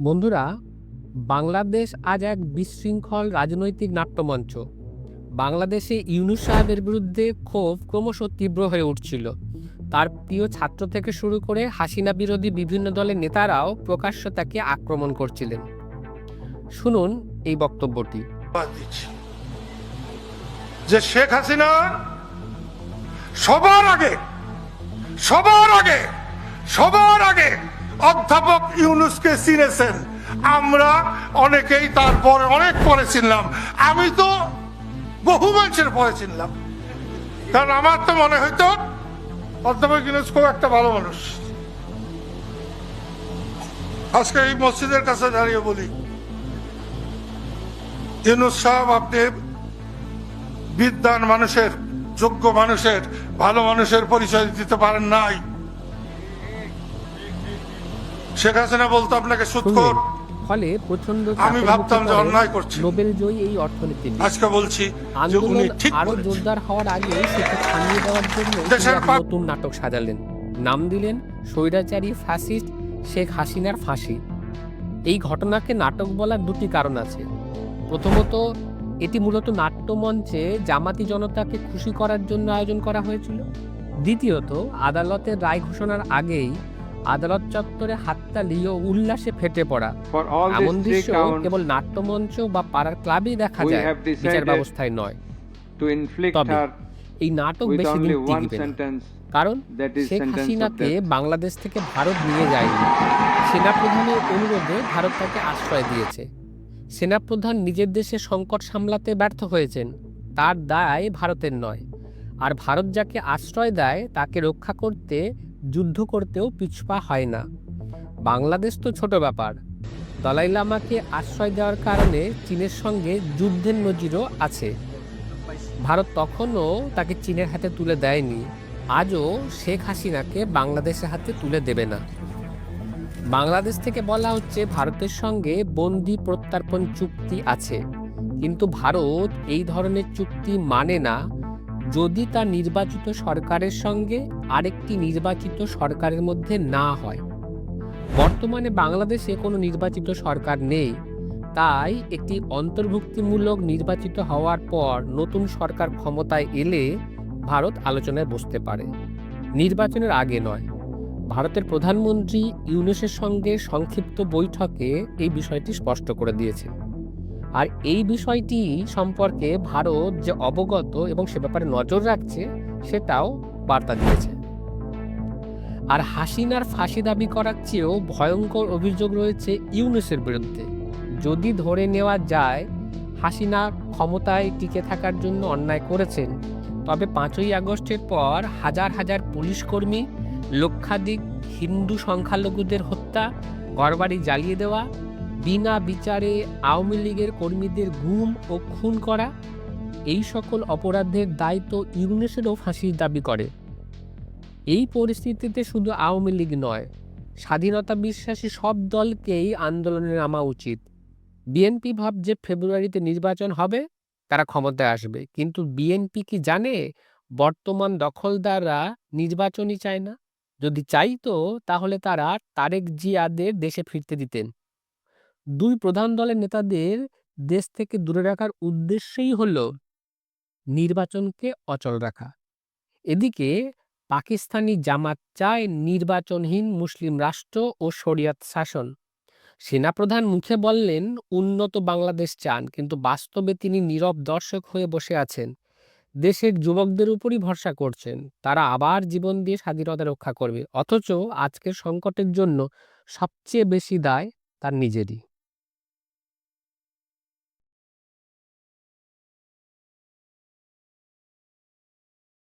বন্ধুরা, বাংলাদেশ আজ এক বিশৃঙ্খল রাজনৈতিক নাট্যমঞ্চ। বাংলাদেশে ইউনুস সাহেবের বিরুদ্ধে ক্ষোভ ক্রমশ তীব্র হয়ে উঠছিল। তার প্রিয় ছাত্র থেকে শুরু করে হাসিনা বিরোধী বিভিন্ন দলের নেতারাও প্রকাশ্য তাকে আক্রমণ করছিলেন। শুনুন এই বক্তব্যটি। যে শেখ হাসিনা সবার আগে সবার আগে সবার আগে অধ্যাপক ইউনুসকে চিনেছেন। আমরা অনেকেই তারপরে, অনেক পরে চিনলাম। আমি তো বহু মানুষের পরে চিনলাম। কারণ আমার তো মনে হইতো, অধ্যাপক ইউনুস খুব একটা ভালো মানুষ। আজকে এই মসজিদের কাছে দাঁড়িয়ে বলি, ইউনুস সাহেব আপনি বিদ্যান মানুষের, যোগ্য মানুষের, ভালো মানুষের পরিচয় দিতে পারেন নাই। শেখ হাসিনা বলতো আপনাকে সুৎখোর ফলে প্রচণ্ড আমি ভাবতাম যে অন্যায় করছি। নোবেল জয়ী এই অর্থনীতিবিদ আজকে বলছি যে আন্দোলন উনি ঠিক আরও জোরদার হওয়ার আগে সেটা থামিয়ে দেওয়ার জন্য নতুন নাটক সাজালেন। নাম দিলেন স্বৈরাচারী ফ্যাসিস্ট শেখ হাসিনার ফাঁসি। এই ঘটনাকে নাটক বলার দুটি কারণ আছে। প্রথমত এটি মূলত নাট্যমঞ্চে জামাতি জনতাকে খুশি করার জন্য আয়োজন করা হয়েছিল। দ্বিতীয়ত আদালতের রায় ঘোষণার আগেই আদালত চত্বরে হাততালি ও উল্লাসে ফেটে পড়া। এমন দৃশ্য কেবল নাট্যমঞ্চ বা পাড়ার ক্লাবেই দেখা যায় বিচার ব্যবস্থায় নয়। তবে এই নাটক বেশি দিন টিকবে কারণ শেখ হাসিনাকে বাংলাদেশ থেকে ভারত নিয়ে যায়নি। সেনাপ্রধানের অনুরোধে ভারত তাকে আশ্রয় দিয়েছে। সেনাপ্রধান নিজের দেশে সংকট সামলাতে ব্যর্থ হয়েছেন তার দায় ভারতের নয়। আর ভারত যাকে আশ্রয় দেয় তাকে রক্ষা করতে যুদ্ধ করতেও পিছপা হয় না। বাংলাদেশ তো ছোট ব্যাপার। দলাই লামাকে আশ্রয় দেওয়ার কারণে চীনের সঙ্গে যুদ্ধের নজিরও আছে। ভারত তখনও তাকে চীনের হাতে তুলে দেয়নি। আজও শেখ হাসিনাকে বাংলাদেশের হাতে তুলে দেবে না। বাংলাদেশ থেকে বলা হচ্ছে ভারতের সঙ্গে বন্দি প্রত্যার্পণ চুক্তি আছে। কিন্তু ভারত এই ধরনের চুক্তি মানে না। যদি তা নির্বাচিত সরকারের সঙ্গে আরেকটি নির্বাচিত সরকারের মধ্যে না হয়। বর্তমানে বাংলাদেশে কোনো নির্বাচিত সরকার নেই। তাই একটি অন্তর্ভুক্তিমূলক নির্বাচিত হওয়ার পর নতুন সরকার ক্ষমতায় এলে ভারত আলোচনায় বসতে পারে। নির্বাচনের আগে নয়। ভারতের প্রধানমন্ত্রী ইউনেসের সঙ্গে সংক্ষিপ্ত বৈঠকে এই বিষয়টি স্পষ্ট করে দিয়েছেন। আর এই বিষয়টি সম্পর্কে ভারত যে অবগত এবং সে ব্যাপারে নজর রাখছে, সেটাও বার্তা দিয়েছে। আর হাসিনার ফাঁসি দাবি করার চেয়েও ভয়ঙ্কর অভিযোগ রয়েছে ইউনুসের বিরুদ্ধে। যদি ধরে নেওয়া যায়, হাসিনা ক্ষমতায় টিকে থাকার জন্য অন্যায় করেছেন, তবে পাঁচই আগস্টের পর হাজার হাজার পুলিশ কর্মী লক্ষাধিক হিন্দু সংখ্যালঘুদের হত্যা, ঘরবাড়ি জ্বালিয়ে দেওয়া বিনা বিচারে আওয়ামী লীগের কর্মীদের গুম ও খুন করা, এই সকল অপরাধের দায়িত্ব ইউনেসেরও ফাঁসির দাবি করে। এই পরিস্থিতিতে শুধু আওয়ামী লীগ নয়, স্বাধীনতা বিশ্বাসী সব দলকেই আন্দোলনে নামা উচিত। বিএনপি ভাব যে ফেব্রুয়ারিতে নির্বাচন হবে, তারা ক্ষমতায় আসবে। কিন্তু বিএনপি কি জানে, বর্তমান দখলদাররা নির্বাচনই চায় না? যদি চাইতো, তাহলে তারা তারেক জিয়াদের দেশে ফিরতে দিতেন। দুই প্রধান দলের নেতাদের দেশ থেকে দূরে রাখার উদ্দেশ্যেই হল নির্বাচনকে অচল রাখা। এদিকে পাকিস্তানি জামাত চায় নির্বাচনহীন মুসলিম রাষ্ট্র ও শরিয়াত শাসন। সেনাপ্রধান মুখে বললেন, উন্নত বাংলাদেশ চান, কিন্তু বাস্তবে তিনি নীরব দর্শক হয়ে বসে আছেন। দেশের যুবকদের উপরই ভরসা করছেন। তারা আবার জীবন দিয়ে স্বাধীনতা রক্ষা করবে। অথচ আজকের সংকটের জন্য সবচেয়ে বেশি দায় তার নিজেরই।